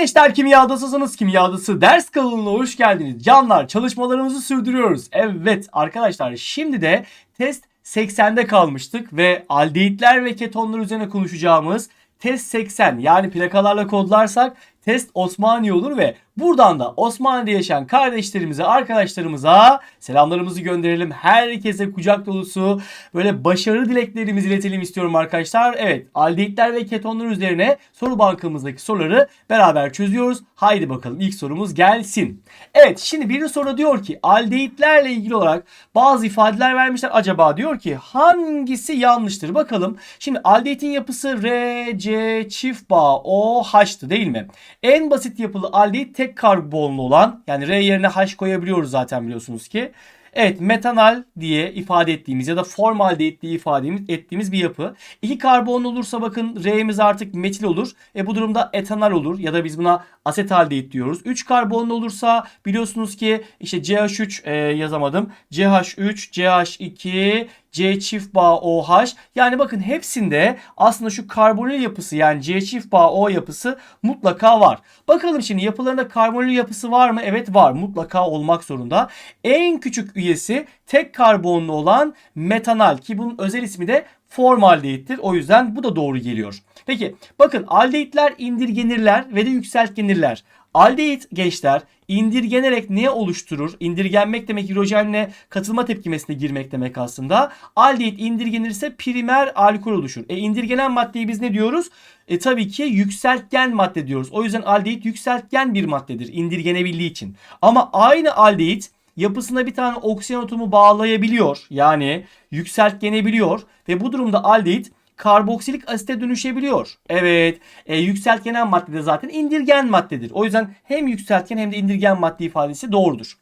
gençler kimyadasısınız. Kimyadası ders kanalına hoş geldiniz. Canlar çalışmalarımızı sürdürüyoruz. Evet arkadaşlar şimdi de test 80'de kalmıştık ve aldehitler ve ketonlar üzerine konuşacağımız test 80 yani plakalarla kodlarsak test Osmaniye olur ve buradan da Osmaniye'de yaşayan kardeşlerimize, arkadaşlarımıza selamlarımızı gönderelim. Herkese kucak dolusu böyle başarı dileklerimizi iletelim istiyorum arkadaşlar. Evet aldehitler ve ketonlar üzerine soru bankamızdaki soruları beraber çözüyoruz. Haydi bakalım ilk sorumuz gelsin. Evet şimdi bir soru diyor ki aldehitlerle ilgili olarak bazı ifadeler vermişler. Acaba diyor ki hangisi yanlıştır? Bakalım. Şimdi aldehitin yapısı R, C, çift bağ, O, H'tı değil mi? En basit yapılı aldehit tek karbonlu olan yani R yerine H koyabiliyoruz zaten biliyorsunuz ki. Evet metanal diye ifade ettiğimiz ya da formaldehit diye ifade ettiğimiz bir yapı. İki karbonlu olursa bakın R'miz artık metil olur. E bu durumda etanal olur ya da biz buna asetaldehit diyoruz. 3 karbonlu olursa biliyorsunuz ki işte CH3 e, yazamadım. CH3, CH2, C çift bağ OH. Yani bakın hepsinde aslında şu karbonil yapısı yani C çift bağ O yapısı mutlaka var. Bakalım şimdi yapılarında karbonil yapısı var mı? Evet var. Mutlaka olmak zorunda. En küçük üyesi tek karbonlu olan metanal ki bunun özel ismi de formaldehittir. O yüzden bu da doğru geliyor. Peki bakın aldehitler indirgenirler ve de yükseltgenirler. Aldehit gençler indirgenerek ne oluşturur? İndirgenmek demek hidrojenle katılma tepkimesine girmek demek aslında. Aldehit indirgenirse primer alkol oluşur. E indirgenen maddeyi biz ne diyoruz? E tabii ki yükseltgen madde diyoruz. O yüzden aldehit yükseltgen bir maddedir indirgenebildiği için. Ama aynı aldehit yapısına bir tane oksijen atomu bağlayabiliyor. Yani yükseltgenebiliyor ve bu durumda aldehit karboksilik asite dönüşebiliyor. Evet, e, yükseltgenen madde de zaten indirgen maddedir. O yüzden hem yükseltgen hem de indirgen madde ifadesi doğrudur.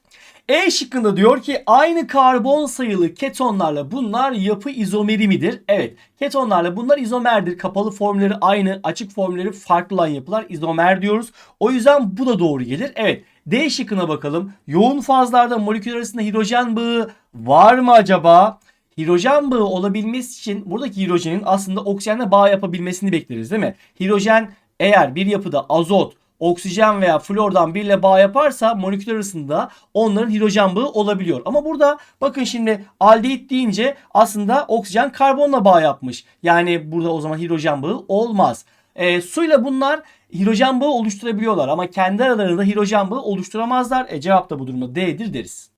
E şıkkında diyor ki aynı karbon sayılı ketonlarla bunlar yapı izomeri midir? Evet. Ketonlarla bunlar izomerdir. Kapalı formları aynı, açık formları farklı olan yapılar izomer diyoruz. O yüzden bu da doğru gelir. Evet. D şıkkına bakalım. Yoğun fazlarda molekül arasında hidrojen bağı var mı acaba? Hidrojen bağı olabilmesi için buradaki hidrojenin aslında oksijenle bağ yapabilmesini bekleriz değil mi? Hidrojen eğer bir yapıda azot, oksijen veya flordan birle bağ yaparsa moleküller arasında onların hidrojen bağı olabiliyor. Ama burada bakın şimdi aldehit deyince aslında oksijen karbonla bağ yapmış. Yani burada o zaman hidrojen bağı olmaz. E, suyla bunlar hidrojen bağı oluşturabiliyorlar ama kendi aralarında hidrojen bağı oluşturamazlar. E, cevap da bu durumda D'dir deriz.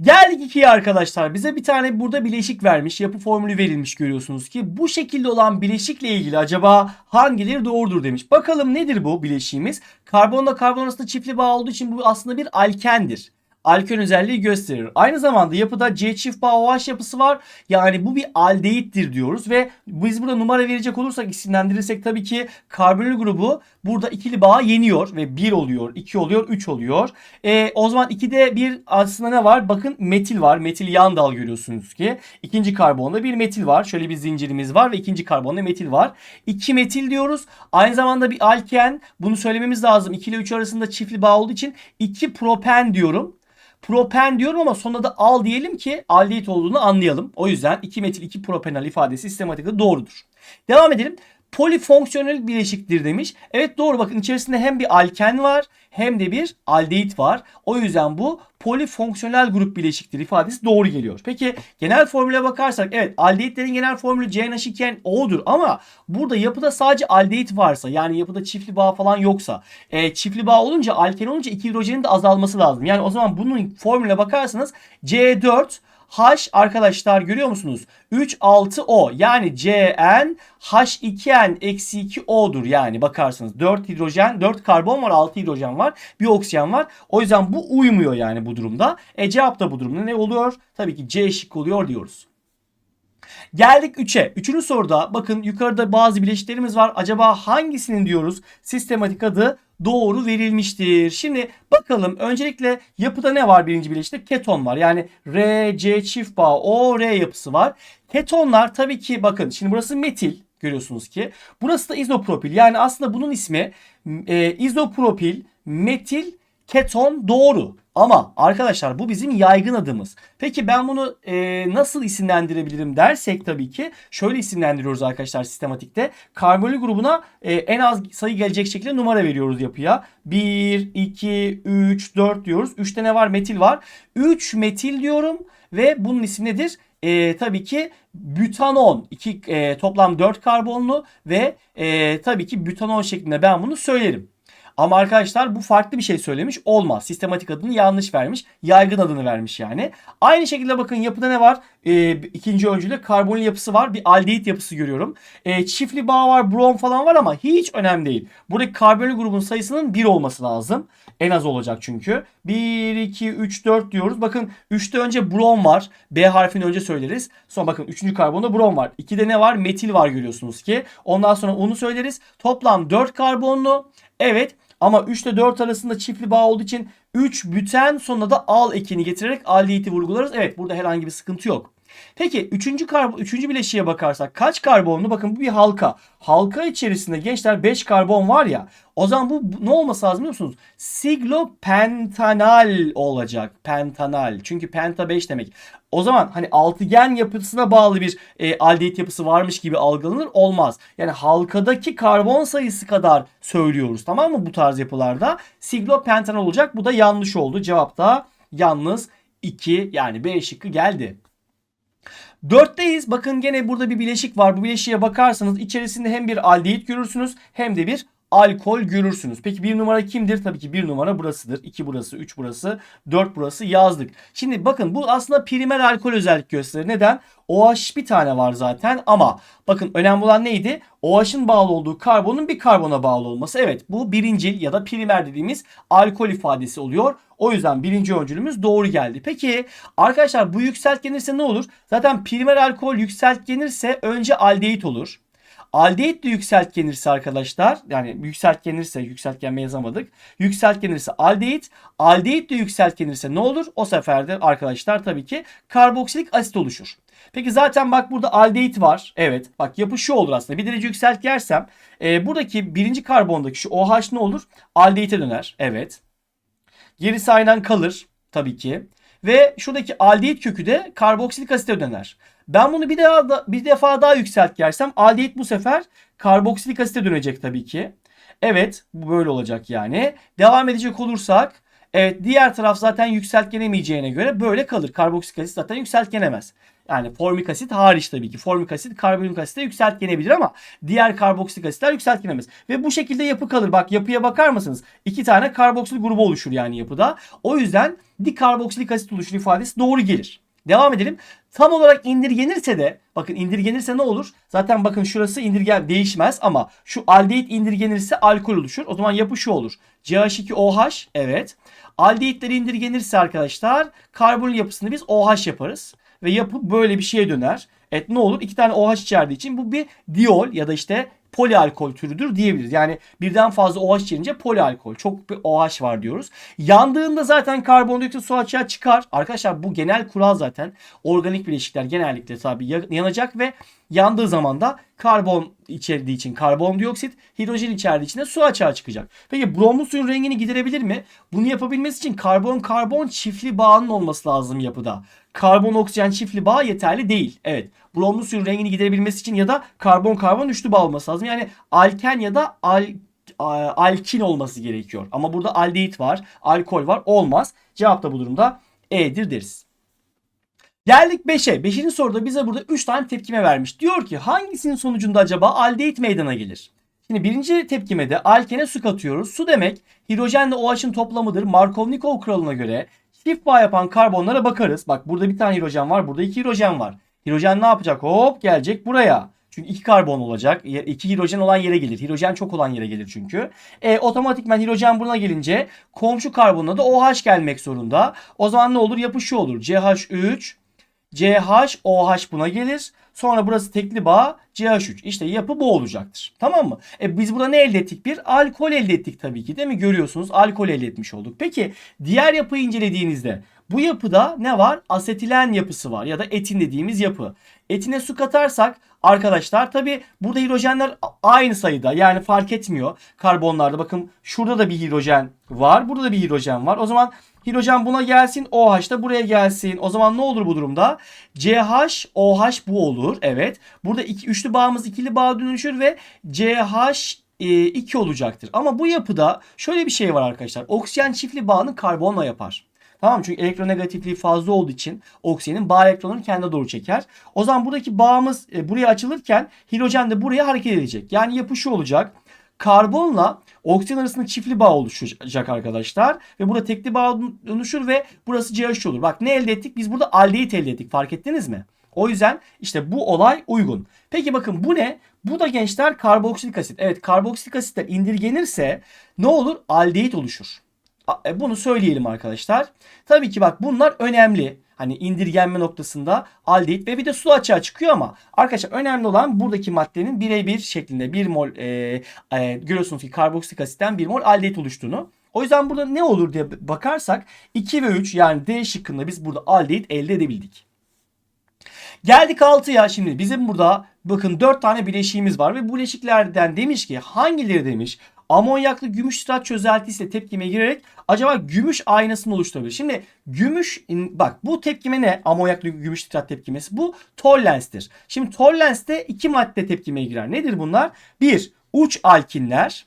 Geldik 2'ye arkadaşlar. Bize bir tane burada bileşik vermiş. Yapı formülü verilmiş görüyorsunuz ki. Bu şekilde olan bileşikle ilgili acaba hangileri doğrudur demiş. Bakalım nedir bu bileşiğimiz? Karbonla karbon arasında çiftli bağ olduğu için bu aslında bir alkendir alkön özelliği gösterir. Aynı zamanda yapıda C çift bağ OH yapısı var. Yani bu bir aldehittir diyoruz ve biz burada numara verecek olursak isimlendirirsek tabii ki karbonil grubu burada ikili bağ yeniyor ve 1 oluyor, 2 oluyor, 3 oluyor. E, o zaman 2'de bir aslında ne var? Bakın metil var. Metil yan dal görüyorsunuz ki. İkinci karbonda bir metil var. Şöyle bir zincirimiz var ve ikinci karbonda metil var. 2 metil diyoruz. Aynı zamanda bir alken. Bunu söylememiz lazım. 2 ile 3 arasında çiftli bağ olduğu için 2 propen diyorum propen diyorum ama sonunda da al diyelim ki aldehit olduğunu anlayalım. O yüzden 2 metil 2 propenal ifadesi sistematikte doğrudur. Devam edelim. Polifonksiyonel bileşiktir demiş. Evet doğru bakın içerisinde hem bir alken var hem de bir aldehit var. O yüzden bu polifonksiyonel grup bileşiktir ifadesi doğru geliyor. Peki genel formüle bakarsak evet aldehitlerin genel formülü CNH2O'dur ama burada yapıda sadece aldehit varsa yani yapıda çiftli bağ falan yoksa e, çiftli bağ olunca alken olunca iki hidrojenin de azalması lazım. Yani o zaman bunun formüle bakarsanız C4 H arkadaşlar görüyor musunuz? 3 6 O yani Cn H2n eksi 2 O'dur yani bakarsanız 4 hidrojen 4 karbon var 6 hidrojen var bir oksijen var. O yüzden bu uymuyor yani bu durumda. E cevap da bu durumda ne oluyor? Tabii ki C şık oluyor diyoruz. Geldik 3'e. Üçüncü soruda bakın yukarıda bazı bileşiklerimiz var. Acaba hangisinin diyoruz? Sistematik adı doğru verilmiştir. Şimdi bakalım öncelikle yapıda ne var birinci bileşikte? Keton var. Yani R, C çift bağ, O, R yapısı var. Ketonlar tabii ki bakın şimdi burası metil görüyorsunuz ki. Burası da izopropil. Yani aslında bunun ismi e, izopropil, metil, keton doğru. Ama arkadaşlar bu bizim yaygın adımız. Peki ben bunu e, nasıl isimlendirebilirim dersek tabii ki şöyle isimlendiriyoruz arkadaşlar sistematikte. Karbonil grubuna e, en az sayı gelecek şekilde numara veriyoruz yapıya. 1, 2, 3, 4 diyoruz. 3'te ne var? Metil var. 3 metil diyorum ve bunun ismi nedir? E, tabii ki bütanon. İki, e, toplam 4 karbonlu ve e, tabii ki bütanon şeklinde ben bunu söylerim. Ama arkadaşlar bu farklı bir şey söylemiş. Olmaz. Sistematik adını yanlış vermiş. Yaygın adını vermiş yani. Aynı şekilde bakın yapıda ne var? Ee, ikinci öncülde karbonil yapısı var. Bir aldehit yapısı görüyorum. Ee, çiftli bağ var, brom falan var ama hiç önemli değil. Buradaki karbonil grubun sayısının 1 olması lazım. En az olacak çünkü. 1, 2, 3, 4 diyoruz. Bakın 3'te önce brom var. B harfini önce söyleriz. Sonra bakın 3. karbonda brom var. 2'de ne var? Metil var görüyorsunuz ki. Ondan sonra onu söyleriz. Toplam 4 karbonlu. Evet. Ama 3 ile 4 arasında çiftli bağ olduğu için 3 büten sonuna da al ekini getirerek aldehiti vurgularız. Evet burada herhangi bir sıkıntı yok. Peki 3. karbon 3. bileşiğe bakarsak kaç karbonlu? Bakın bu bir halka. Halka içerisinde gençler 5 karbon var ya. O zaman bu ne olması lazım biliyor musunuz? Siglopentanal olacak. Pentanal. Çünkü penta 5 demek. O zaman hani altıgen yapısına bağlı bir e, aldehit yapısı varmış gibi algılanır olmaz. Yani halkadaki karbon sayısı kadar söylüyoruz tamam mı bu tarz yapılarda? Siglopentanal olacak. Bu da yanlış oldu. Cevap da yalnız 2 yani B şıkkı geldi. Dörtteyiz. Bakın gene burada bir bileşik var. Bu bileşiğe bakarsanız içerisinde hem bir aldehit görürsünüz hem de bir alkol görürsünüz. Peki bir numara kimdir? Tabii ki bir numara burasıdır. 2 burası, 3 burası, 4 burası yazdık. Şimdi bakın bu aslında primer alkol özellik gösterir. Neden? OH bir tane var zaten ama bakın önemli olan neydi? OH'ın bağlı olduğu karbonun bir karbona bağlı olması. Evet bu birincil ya da primer dediğimiz alkol ifadesi oluyor. O yüzden birinci öncülümüz doğru geldi. Peki arkadaşlar bu yükseltgenirse ne olur? Zaten primer alkol yükseltgenirse önce aldehit olur. Aldehit de yükseltgenirse arkadaşlar yani yükseltgenirse yükseltgenme yazamadık. Yükseltgenirse aldehit. Aldehit de yükseltgenirse ne olur? O sefer de arkadaşlar tabii ki karboksilik asit oluşur. Peki zaten bak burada aldehit var. Evet bak yapı şu olur aslında. Bir derece yükseltgersem e, buradaki birinci karbondaki şu OH ne olur? Aldehite döner. Evet. Gerisi aynen kalır tabii ki. Ve şuradaki aldehit kökü de karboksilik asite döner. Ben bunu bir daha da, bir defa daha yükseltgersem aldehit bu sefer karboksilik asite dönecek tabii ki. Evet bu böyle olacak yani. Devam edecek olursak evet diğer taraf zaten yükseltgenemeyeceğine göre böyle kalır. Karboksilik asit zaten yükseltgenemez. Yani formik asit hariç tabii ki. Formik asit karbonik asite yükseltgenebilir ama diğer karboksilik asitler yükseltgenemez. Ve bu şekilde yapı kalır. Bak yapıya bakar mısınız? İki tane karboksil grubu oluşur yani yapıda. O yüzden dikarboksilik asit oluşur ifadesi doğru gelir. Devam edelim. Tam olarak indirgenirse de bakın indirgenirse ne olur? Zaten bakın şurası indirgen değişmez ama şu aldehit indirgenirse alkol oluşur. O zaman yapı şu olur. CH2OH evet. Aldehitler indirgenirse arkadaşlar karbon yapısını biz OH yaparız. Ve yapı böyle bir şeye döner. Evet ne olur? İki tane OH içerdiği için bu bir diol ya da işte polialkol türüdür diyebiliriz. Yani birden fazla OH içerince polialkol. Çok bir OH var diyoruz. Yandığında zaten karbondioksit su açığa çıkar. Arkadaşlar bu genel kural zaten. Organik bileşikler genellikle tabi yanacak ve yandığı zaman da karbon içerdiği için karbondioksit, hidrojen içerdiği için de su açığa çıkacak. Peki bromlu suyun rengini giderebilir mi? Bunu yapabilmesi için karbon-karbon çiftli bağının olması lazım yapıda. Karbon oksijen çiftli bağ yeterli değil. Evet. Bromlu suyun rengini giderebilmesi için ya da karbon-karbon üçlü bağ olması lazım. Yani alken ya da al alkin olması gerekiyor. Ama burada aldehit var, alkol var. Olmaz. Cevap da bu durumda E'dir deriz. Geldik 5'e. 5. soruda bize burada 3 tane tepkime vermiş. Diyor ki hangisinin sonucunda acaba aldehit meydana gelir? Şimdi birinci tepkimede alkene su katıyoruz. Su demek hidrojenle OH'ın toplamıdır. Markov-Nikol kuralına göre çift bağ yapan karbonlara bakarız. Bak burada bir tane hidrojen var. Burada iki hidrojen var. Hidrojen ne yapacak? Hop gelecek buraya. Çünkü iki karbon olacak. İki hidrojen olan yere gelir. Hidrojen çok olan yere gelir çünkü. E, otomatikman hidrojen buna gelince komşu karbonuna da OH gelmek zorunda. O zaman ne olur? Yapı olur. CH3 CH, OH buna gelir. Sonra burası tekli bağ CH3. İşte yapı bu olacaktır. Tamam mı? E biz burada ne elde ettik? Bir alkol elde ettik tabii ki değil mi? Görüyorsunuz alkol elde etmiş olduk. Peki diğer yapıyı incelediğinizde Bu yapıda ne var? Asetilen yapısı var ya da etin dediğimiz yapı. Etine su katarsak arkadaşlar tabi burada hidrojenler aynı sayıda yani fark etmiyor karbonlarda. Bakın şurada da bir hidrojen var. Burada da bir hidrojen var. O zaman hidrojen buna gelsin. OH da buraya gelsin. O zaman ne olur bu durumda? CH, OH bu olur. Evet. Burada iki, üçlü bağımız ikili bağ dönüşür ve CH 2 olacaktır. Ama bu yapıda şöyle bir şey var arkadaşlar. Oksijen çiftli bağını karbonla yapar. Tamam? Çünkü elektronegatifliği fazla olduğu için oksijenin bağ elektronunu kendine doğru çeker. O zaman buradaki bağımız e, buraya açılırken hidrojen de buraya hareket edecek. Yani yapı şu olacak. Karbonla oksijen arasında çiftli bağ oluşacak arkadaşlar. Ve burada tekli bağ dönüşür ve burası CH olur. Bak ne elde ettik? Biz burada aldehit elde ettik. Fark ettiniz mi? O yüzden işte bu olay uygun. Peki bakın bu ne? Bu da gençler karboksilik asit. Evet karboksilik asitler indirgenirse ne olur? Aldehit oluşur. E, Bunu söyleyelim arkadaşlar. Tabii ki bak bunlar önemli. Hani indirgenme noktasında aldehit ve bir de su açığa çıkıyor ama arkadaşlar önemli olan buradaki maddenin birebir şeklinde 1 mol e, e, görüyorsunuz ki karboksilik asitten 1 mol aldehit oluştuğunu. O yüzden burada ne olur diye bakarsak 2 ve 3 yani D şıkkında biz burada aldehit elde edebildik. Geldik 6'ya şimdi bizim burada bakın 4 tane bileşiğimiz var ve bu bileşiklerden demiş ki hangileri demiş amonyaklı gümüş sitrat çözeltisiyle tepkime girerek acaba gümüş aynasını oluşturabilir. Şimdi gümüş bak bu tepkime ne? Amonyaklı gümüş sitrat tepkimesi. Bu tollenstir. Şimdi tollenste iki madde tepkimeye girer. Nedir bunlar? Bir uç alkinler.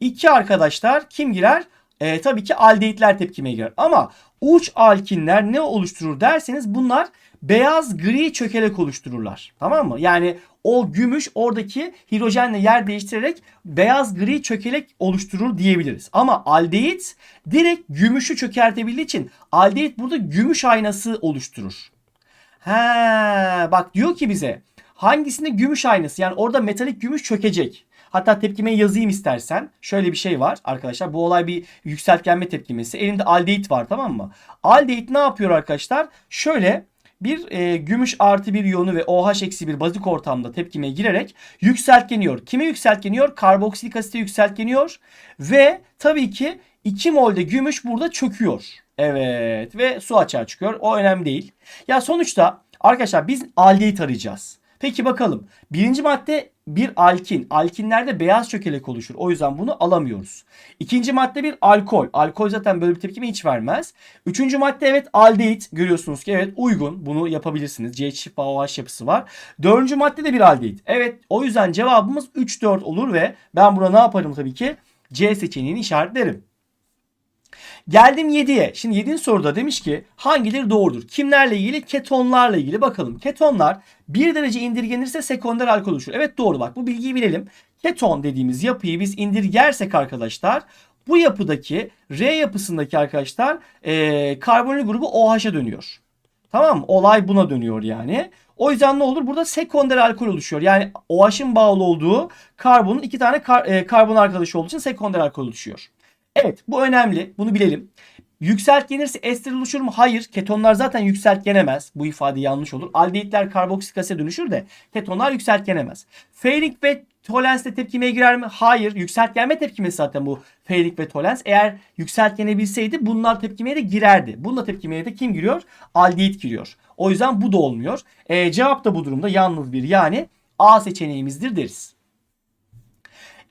İki arkadaşlar kim girer? Ee, tabii ki aldehitler tepkimeye girer. Ama uç alkinler ne oluşturur derseniz bunlar beyaz gri çökelek oluştururlar. Tamam mı? Yani o gümüş oradaki hidrojenle yer değiştirerek beyaz gri çökelek oluşturur diyebiliriz. Ama aldehit direkt gümüşü çökertebildiği için aldehit burada gümüş aynası oluşturur. He, bak diyor ki bize hangisinde gümüş aynası yani orada metalik gümüş çökecek. Hatta tepkimeyi yazayım istersen. Şöyle bir şey var arkadaşlar. Bu olay bir yükseltgenme tepkimesi. Elimde aldehit var tamam mı? Aldehit ne yapıyor arkadaşlar? Şöyle bir e, gümüş artı bir iyonu ve OH eksi bir bazik ortamda tepkimeye girerek yükseltgeniyor. Kime yükseltgeniyor? Karboksilik asite yükseltgeniyor. Ve tabii ki 2 molde gümüş burada çöküyor. Evet ve su açığa çıkıyor. O önemli değil. Ya sonuçta arkadaşlar biz aldehit arayacağız. Peki bakalım. Birinci madde bir alkin. Alkinlerde beyaz çökelek oluşur. O yüzden bunu alamıyoruz. İkinci madde bir alkol. Alkol zaten böyle bir tepkime hiç vermez. Üçüncü madde evet aldehit. Görüyorsunuz ki evet uygun. Bunu yapabilirsiniz. C çift OH yapısı var. Dördüncü madde de bir aldehit. Evet o yüzden cevabımız 3-4 olur ve ben burada ne yaparım tabii ki? C seçeneğini işaretlerim. Geldim 7'ye. Şimdi 7. soruda demiş ki hangileri doğrudur? Kimlerle ilgili? Ketonlarla ilgili bakalım. Ketonlar 1 derece indirgenirse sekonder alkol oluşur. Evet doğru bak bu bilgiyi bilelim. Keton dediğimiz yapıyı biz indirgersek arkadaşlar bu yapıdaki R yapısındaki arkadaşlar e, karbonil grubu OH'a dönüyor. Tamam mı? Olay buna dönüyor yani. O yüzden ne olur? Burada sekonder alkol oluşuyor. Yani OH'ın bağlı olduğu karbonun iki tane kar, e, karbon arkadaşı olduğu için sekonder alkol oluşuyor. Evet bu önemli. Bunu bilelim. Yükseltgenirse ester oluşur mu? Hayır. Ketonlar zaten yükseltgenemez. Bu ifade yanlış olur. Aldehitler karboksik asite dönüşür de ketonlar yükseltgenemez. Feyring ve Tolens'te tepkimeye girer mi? Hayır. Yükseltgenme tepkimesi zaten bu Feyring ve Tolens. Eğer yükseltgenebilseydi bunlar tepkimeye de girerdi. Bununla tepkimeye de kim giriyor? Aldehit giriyor. O yüzden bu da olmuyor. E, cevap da bu durumda yalnız bir yani A seçeneğimizdir deriz.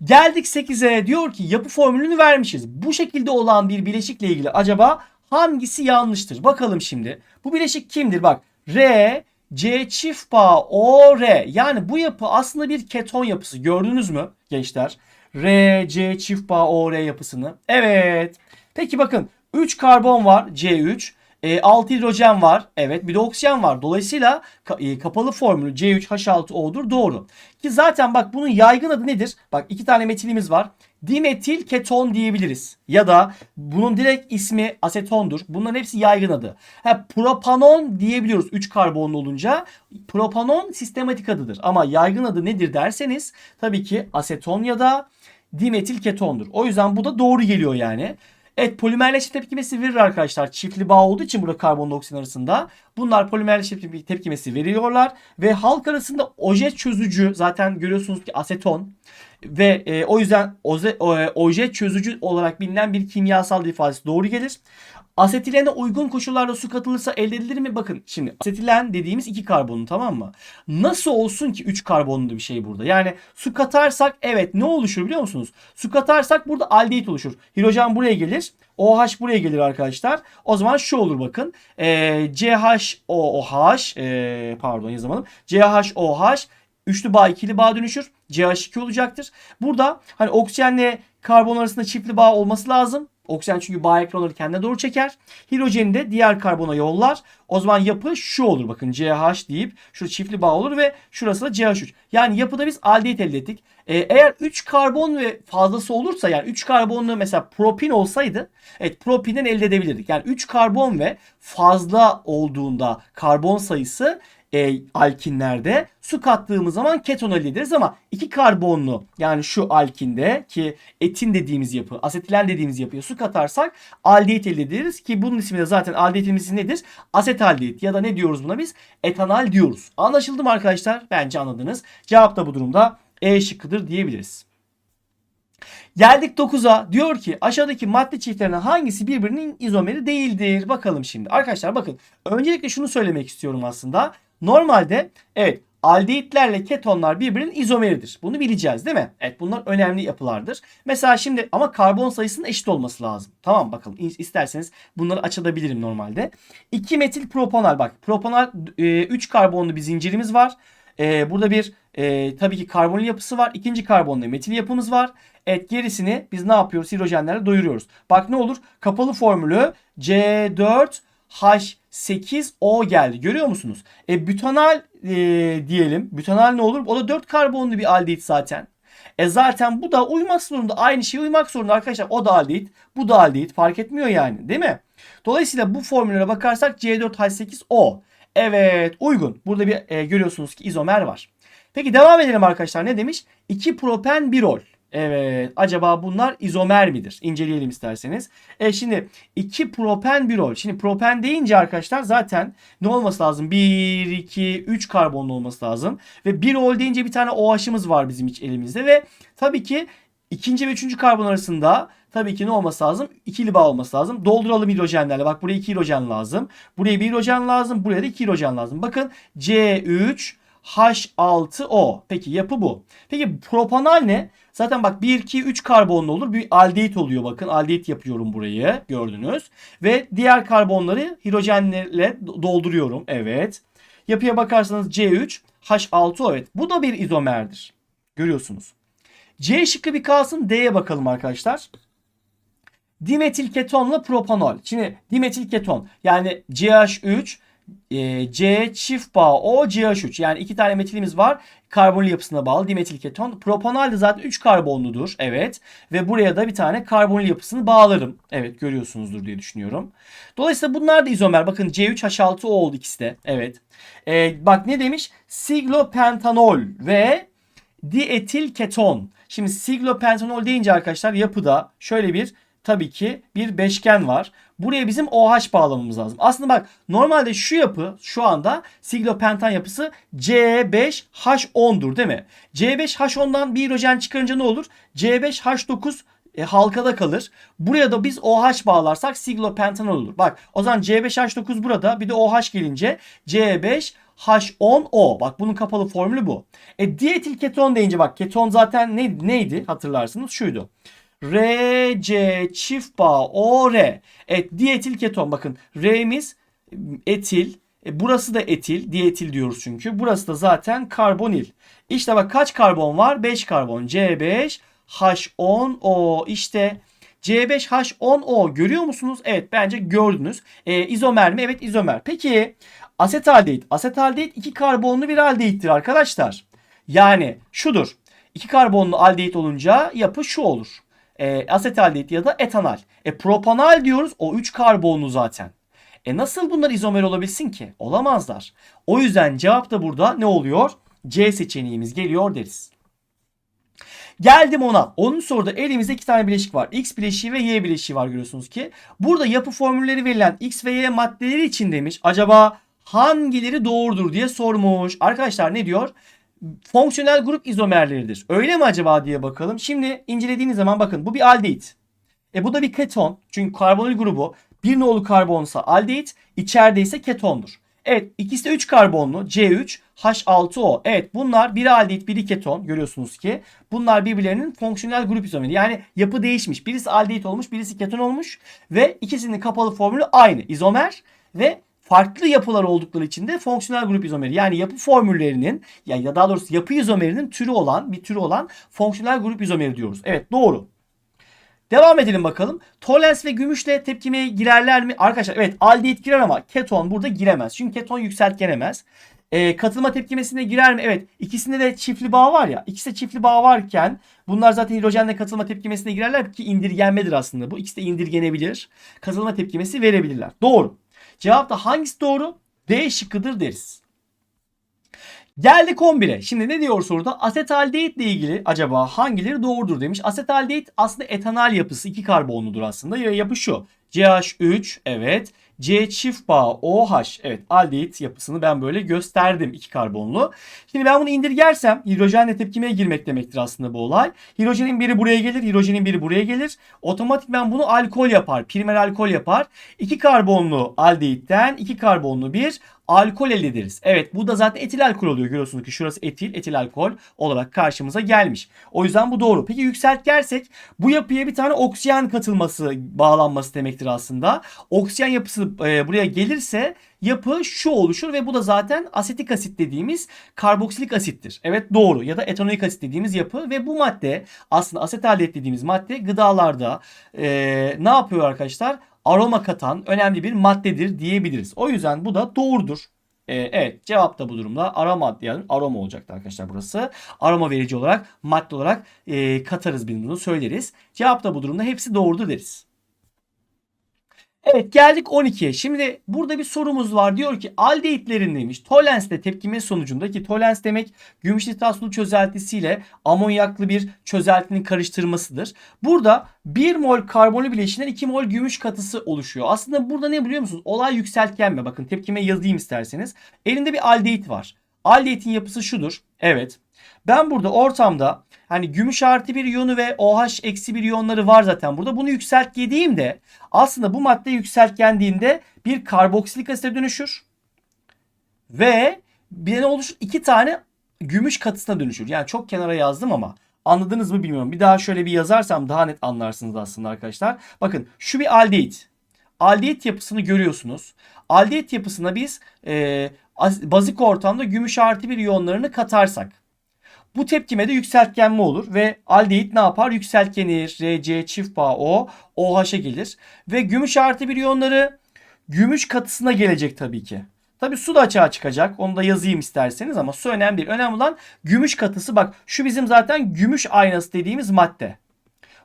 Geldik 8'e diyor ki yapı formülünü vermişiz. Bu şekilde olan bir bileşikle ilgili acaba hangisi yanlıştır? Bakalım şimdi. Bu bileşik kimdir? Bak R, C çift bağ O, R. Yani bu yapı aslında bir keton yapısı. Gördünüz mü gençler? R, C çift bağ O, R yapısını. Evet. Peki bakın 3 karbon var C3. E, 6 hidrojen var. Evet bir de oksijen var. Dolayısıyla ka- e, kapalı formülü C3H6O'dur. Doğru. Ki zaten bak bunun yaygın adı nedir? Bak iki tane metilimiz var. Dimetil keton diyebiliriz. Ya da bunun direkt ismi asetondur. Bunların hepsi yaygın adı. Ha, propanon diyebiliyoruz 3 karbonlu olunca. Propanon sistematik adıdır. Ama yaygın adı nedir derseniz tabii ki aseton ya da dimetil ketondur. O yüzden bu da doğru geliyor yani. Evet polimerleşme tepkimesi verir arkadaşlar. Çiftli bağ olduğu için burada karbonla oksijen arasında. Bunlar polimerleşme tepkimesi veriyorlar. Ve halk arasında oje çözücü zaten görüyorsunuz ki aseton. ve e, o yüzden oze, e, oje çözücü olarak bilinen bir kimyasal ifadesi doğru gelir. Asetilene uygun koşullarda su katılırsa elde edilir mi? Bakın şimdi asetilen dediğimiz iki karbonlu tamam mı? Nasıl olsun ki 3 karbonlu bir şey burada? Yani su katarsak evet ne oluşur biliyor musunuz? Su katarsak burada aldehit oluşur. Hidrojen buraya gelir. OH buraya gelir arkadaşlar. O zaman şu olur bakın. E, CHOOH e, pardon yazamadım. CHOH üçlü bağ ikili bağ dönüşür. CH2 olacaktır. Burada hani oksijenle karbon arasında çiftli bağ olması lazım. Oksijen çünkü bağ elektronları kendine doğru çeker. Hidrojeni de diğer karbona yollar. O zaman yapı şu olur bakın CH deyip şu çiftli bağ olur ve şurası da CH3. Yani yapıda biz aldehit elde ettik. Ee, eğer 3 karbon ve fazlası olursa yani 3 karbonlu mesela propin olsaydı evet propinden elde edebilirdik. Yani 3 karbon ve fazla olduğunda karbon sayısı e, alkinlerde su kattığımız zaman keton elde ederiz ama iki karbonlu yani şu alkinde ki etin dediğimiz yapı asetilen dediğimiz yapıya su katarsak aldehit elde ederiz ki bunun ismi de zaten aldehitimiz nedir? Asetaldehit ya da ne diyoruz buna biz? Etanal diyoruz. Anlaşıldı mı arkadaşlar? Bence anladınız. Cevap da bu durumda E şıkkıdır diyebiliriz. Geldik 9'a. Diyor ki aşağıdaki madde çiftlerinin hangisi birbirinin izomeri değildir? Bakalım şimdi. Arkadaşlar bakın. Öncelikle şunu söylemek istiyorum aslında. Normalde evet aldehitlerle ketonlar birbirinin izomeridir. Bunu bileceğiz değil mi? Evet bunlar önemli yapılardır. Mesela şimdi ama karbon sayısının eşit olması lazım. Tamam bakalım isterseniz bunları açabilirim normalde. 2 metil propanal bak propanal 3 karbonlu bir zincirimiz var. E, burada bir e, tabii ki karbonil yapısı var. İkinci karbonlu metil yapımız var. Evet gerisini biz ne yapıyoruz? Hidrojenlerle doyuruyoruz. Bak ne olur? Kapalı formülü C4H8O geldi. Görüyor musunuz? E, butanal e, diyelim. Butanal ne olur? O da 4 karbonlu bir aldehit zaten. E zaten bu da uymak zorunda. Aynı şey uymak zorunda arkadaşlar. O da aldehit. Bu da aldehit. Fark etmiyor yani. Değil mi? Dolayısıyla bu formüllere bakarsak C4H8O. Evet uygun. Burada bir e, görüyorsunuz ki izomer var. Peki devam edelim arkadaşlar. Ne demiş? 2 propen 1 ol. Evet. Acaba bunlar izomer midir? İnceleyelim isterseniz. E şimdi 2 propen 1 ol. Şimdi propen deyince arkadaşlar zaten ne olması lazım? 1, 2, 3 karbonlu olması lazım. Ve 1 ol deyince bir tane OH'ımız var bizim iç elimizde. Ve tabii ki ikinci ve üçüncü karbon arasında tabii ki ne olması lazım? İkili bağ olması lazım. Dolduralım hidrojenlerle. Bak buraya 2 hidrojen lazım. Buraya 1 hidrojen lazım. Buraya da 2 hidrojen lazım. Bakın C3 H6O. Peki yapı bu. Peki propanal ne? Zaten bak 1, 2, 3 karbonlu olur. Bir aldehit oluyor bakın. Aldehit yapıyorum burayı. Gördünüz. Ve diğer karbonları hidrojenlerle dolduruyorum. Evet. Yapıya bakarsanız C3, H6O. Evet. Bu da bir izomerdir. Görüyorsunuz. C şıkkı bir kalsın. D'ye bakalım arkadaşlar. Dimetil ketonla propanol. Şimdi dimetil keton yani CH3 e, C çift bağ O CH3 yani iki tane metilimiz var. Karbonil yapısına bağlı dimetil keton. Propanol de zaten 3 karbonludur. Evet. Ve buraya da bir tane karbonil yapısını bağlarım. Evet görüyorsunuzdur diye düşünüyorum. Dolayısıyla bunlar da izomer. Bakın C3H6O oldu ikisi de. Evet. E, bak ne demiş? Siglopentanol ve dietil keton. Şimdi siglopentanol deyince arkadaşlar yapıda şöyle bir tabii ki bir beşgen var. Buraya bizim OH bağlamamız lazım. Aslında bak normalde şu yapı şu anda siglopentan yapısı C5H10'dur değil mi? C5H10'dan bir hidrojen çıkarınca ne olur? C5H9 e, halkada kalır. Buraya da biz OH bağlarsak siglopentanol olur. Bak o zaman C5H9 burada bir de OH gelince C5 H10O. Bak bunun kapalı formülü bu. E dietil keton deyince bak keton zaten ne, neydi hatırlarsınız şuydu. RC çift bağ OR. Evet dietil keton bakın R'miz etil. E, burası da etil. Dietil diyoruz çünkü. Burası da zaten karbonil. İşte bak kaç karbon var? 5 karbon. C5 H10O. İşte C5H10O görüyor musunuz? Evet bence gördünüz. E, izomer mi? Evet izomer. Peki asetaldehit. Asetaldehit 2 karbonlu bir aldehittir arkadaşlar. Yani şudur. 2 karbonlu aldehit olunca yapı şu olur e, asetaldehit ya da etanal. E propanal diyoruz o 3 karbonlu zaten. E nasıl bunlar izomer olabilsin ki? Olamazlar. O yüzden cevap da burada ne oluyor? C seçeneğimiz geliyor deriz. Geldim ona. Onun soruda elimizde iki tane bileşik var. X bileşiği ve Y bileşiği var görüyorsunuz ki. Burada yapı formülleri verilen X ve Y maddeleri için demiş. Acaba hangileri doğrudur diye sormuş. Arkadaşlar ne diyor? Fonksiyonel grup izomerleridir. Öyle mi acaba diye bakalım. Şimdi incelediğiniz zaman bakın bu bir aldehit. E bu da bir keton. Çünkü karbonil grubu bir nolu karbonsa aldehit, içeride ise ketondur. Evet ikisi de 3 karbonlu C3 H6O. Evet bunlar biri aldehit biri keton görüyorsunuz ki. Bunlar birbirlerinin fonksiyonel grup izomeri. Yani yapı değişmiş. Birisi aldehit olmuş birisi keton olmuş. Ve ikisinin kapalı formülü aynı. İzomer ve farklı yapılar oldukları için de fonksiyonel grup izomeri. Yani yapı formüllerinin ya ya daha doğrusu yapı izomerinin türü olan bir türü olan fonksiyonel grup izomeri diyoruz. Evet doğru. Devam edelim bakalım. Tolens ve gümüşle tepkimeye girerler mi? Arkadaşlar evet aldehit girer ama keton burada giremez. Çünkü keton yükseltgenemez. E, katılma tepkimesine girer mi? Evet. İkisinde de çiftli bağ var ya. İkisi de çiftli bağ varken bunlar zaten hidrojenle katılma tepkimesine girerler ki indirgenmedir aslında bu. İkisi de indirgenebilir. Katılma tepkimesi verebilirler. Doğru. Cevap da hangisi doğru? D şıkkıdır deriz. Geldik 11'e. Şimdi ne diyor soruda? Asetaldehit ile ilgili acaba hangileri doğrudur demiş. Asetaldehit aslında etanal yapısı iki karbonludur aslında. Ya yapı şu. CH3 evet. C çift bağ OH evet aldehit yapısını ben böyle gösterdim iki karbonlu. Şimdi ben bunu indirgersem hidrojenle tepkimeye girmek demektir aslında bu olay. Hidrojenin biri buraya gelir, hidrojenin biri buraya gelir. Otomatik ben bunu alkol yapar, primer alkol yapar. İki karbonlu aldehitten iki karbonlu bir alkol elde ederiz. Evet bu da zaten etil alkol oluyor görüyorsunuz ki şurası etil, etil alkol olarak karşımıza gelmiş. O yüzden bu doğru. Peki yükseltgersek bu yapıya bir tane oksijen katılması, bağlanması demektir aslında. Oksijen yapısı e, buraya gelirse yapı şu oluşur ve bu da zaten asetik asit dediğimiz karboksilik asittir. Evet doğru ya da etanoik asit dediğimiz yapı ve bu madde aslında asetaldehit dediğimiz madde gıdalarda e, ne yapıyor arkadaşlar? Aroma katan önemli bir maddedir diyebiliriz. O yüzden bu da doğrudur. Ee, evet cevap da bu durumda aroma yani aroma olacaktı arkadaşlar burası. Aroma verici olarak madde olarak e, katarız biz bunu söyleriz. Cevap da bu durumda hepsi doğrudur deriz. Evet geldik 12'ye. Şimdi burada bir sorumuz var. Diyor ki aldehitlerin demiş tolensle tepkime sonucunda ki tolens demek gümüş litaslı çözeltisiyle amonyaklı bir çözeltinin karıştırmasıdır. Burada 1 mol karbonlu bileşiğinden 2 mol gümüş katısı oluşuyor. Aslında burada ne biliyor musunuz? Olay yükseltgenme. Bakın tepkime yazayım isterseniz. Elinde bir aldehit var. Aldehitin yapısı şudur. Evet. Ben burada ortamda hani gümüş artı bir iyonu ve OH eksi bir iyonları var zaten burada. Bunu yükseltgediğimde aslında bu madde yükseltgendiğinde bir karboksilik asite dönüşür. Ve bir ne oluşur? İki tane gümüş katısına dönüşür. Yani çok kenara yazdım ama anladınız mı bilmiyorum. Bir daha şöyle bir yazarsam daha net anlarsınız aslında arkadaşlar. Bakın şu bir aldehit. Aldehit yapısını görüyorsunuz. Aldehit yapısına biz e, bazik ortamda gümüş artı bir iyonlarını katarsak bu tepkime de yükseltgenme olur ve aldehit ne yapar? Yükseltgenir. RC çift bağ O OH'a gelir ve gümüş artı bir iyonları gümüş katısına gelecek tabii ki. Tabii su da açığa çıkacak. Onu da yazayım isterseniz ama su önemli değil. Önemli olan gümüş katısı. Bak şu bizim zaten gümüş aynası dediğimiz madde.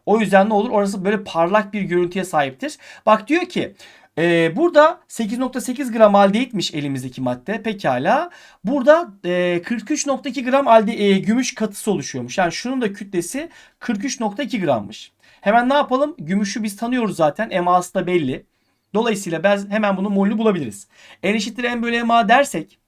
O yüzden ne olur? Orası böyle parlak bir görüntüye sahiptir. Bak diyor ki ee, burada 8.8 gram aldehitmiş elimizdeki madde. Pekala. Burada e, 43.2 gram alde, e, gümüş katısı oluşuyormuş. Yani şunun da kütlesi 43.2 grammış. Hemen ne yapalım? Gümüşü biz tanıyoruz zaten. EMA'sı da belli. Dolayısıyla ben hemen bunu molünü bulabiliriz. N eşittir M bölü MA dersek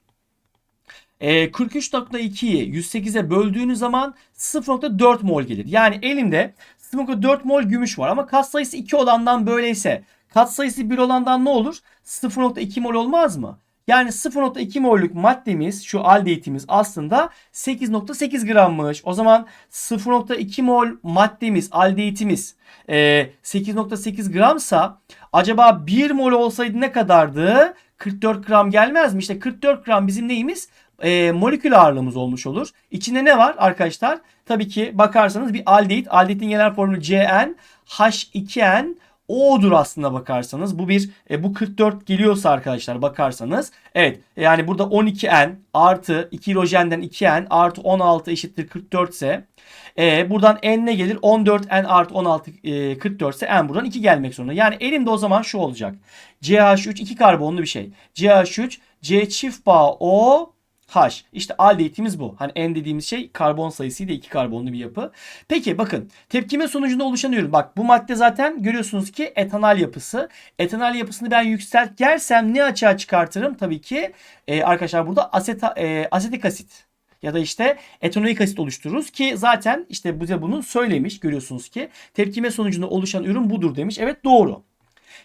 e, 43.2'yi 108'e böldüğünüz zaman 0.4 mol gelir. Yani elimde 0.4 mol gümüş var ama kat sayısı 2 olandan böyleyse Kat sayısı 1 olandan ne olur? 0.2 mol olmaz mı? Yani 0.2 mollük maddemiz şu aldehitimiz aslında 8.8 grammış. O zaman 0.2 mol maddemiz aldehitimiz e, 8.8 gramsa acaba 1 mol olsaydı ne kadardı? 44 gram gelmez mi? İşte 44 gram bizim neyimiz? E, molekül ağırlığımız olmuş olur. İçinde ne var arkadaşlar? Tabii ki bakarsanız bir aldehit. Aldehitin genel formülü CN H2N O'dur aslında bakarsanız. Bu bir e, bu 44 geliyorsa arkadaşlar bakarsanız. Evet yani burada 12N artı 2 hidrojenden 2N artı 16 eşittir 44 ise e, buradan N ne gelir? 14N artı 16 e, 44 ise N buradan 2 gelmek zorunda. Yani elimde o zaman şu olacak. CH3 2 karbonlu bir şey. CH3 C çift bağ O H. İşte aldehitimiz bu. Hani N dediğimiz şey karbon sayısıyla iki karbonlu bir yapı. Peki bakın tepkime sonucunda oluşan ürün. Bak bu madde zaten görüyorsunuz ki etanal yapısı. Etanal yapısını ben yükselt gersem ne açığa çıkartırım? Tabii ki e, arkadaşlar burada aseta, e, asetik asit. ya da işte etanoik asit oluştururuz ki zaten işte bize bunu söylemiş görüyorsunuz ki tepkime sonucunda oluşan ürün budur demiş. Evet doğru.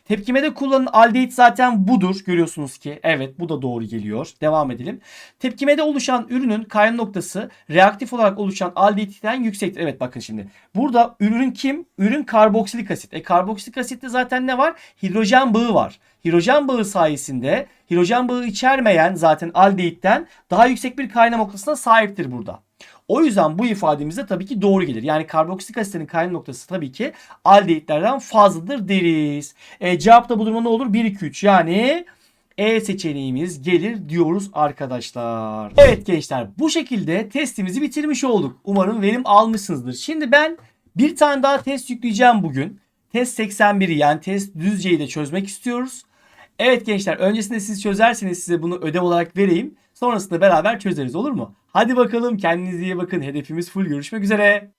Tepkimede kullanılan aldehit zaten budur. Görüyorsunuz ki evet bu da doğru geliyor. Devam edelim. Tepkimede oluşan ürünün kaynama noktası reaktif olarak oluşan aldehitten yüksektir. Evet bakın şimdi. Burada ürün kim? Ürün karboksilik asit. E karboksilik asitte zaten ne var? Hidrojen bağı var. Hidrojen bağı sayesinde hidrojen bağı içermeyen zaten aldehitten daha yüksek bir kaynama noktasına sahiptir burada. O yüzden bu ifademiz de tabii ki doğru gelir. Yani karboksik asitlerin kaynama noktası tabii ki aldehitlerden fazladır deriz. E, cevap da bu durumda ne olur? 1, 2, 3 yani E seçeneğimiz gelir diyoruz arkadaşlar. Evet gençler bu şekilde testimizi bitirmiş olduk. Umarım verim almışsınızdır. Şimdi ben bir tane daha test yükleyeceğim bugün. Test 81'i yani test düzceyi de çözmek istiyoruz. Evet gençler öncesinde siz çözerseniz size bunu ödev olarak vereyim. Sonrasında beraber çözeriz olur mu? Hadi bakalım kendinize iyi bakın. Hedefimiz full görüşmek üzere.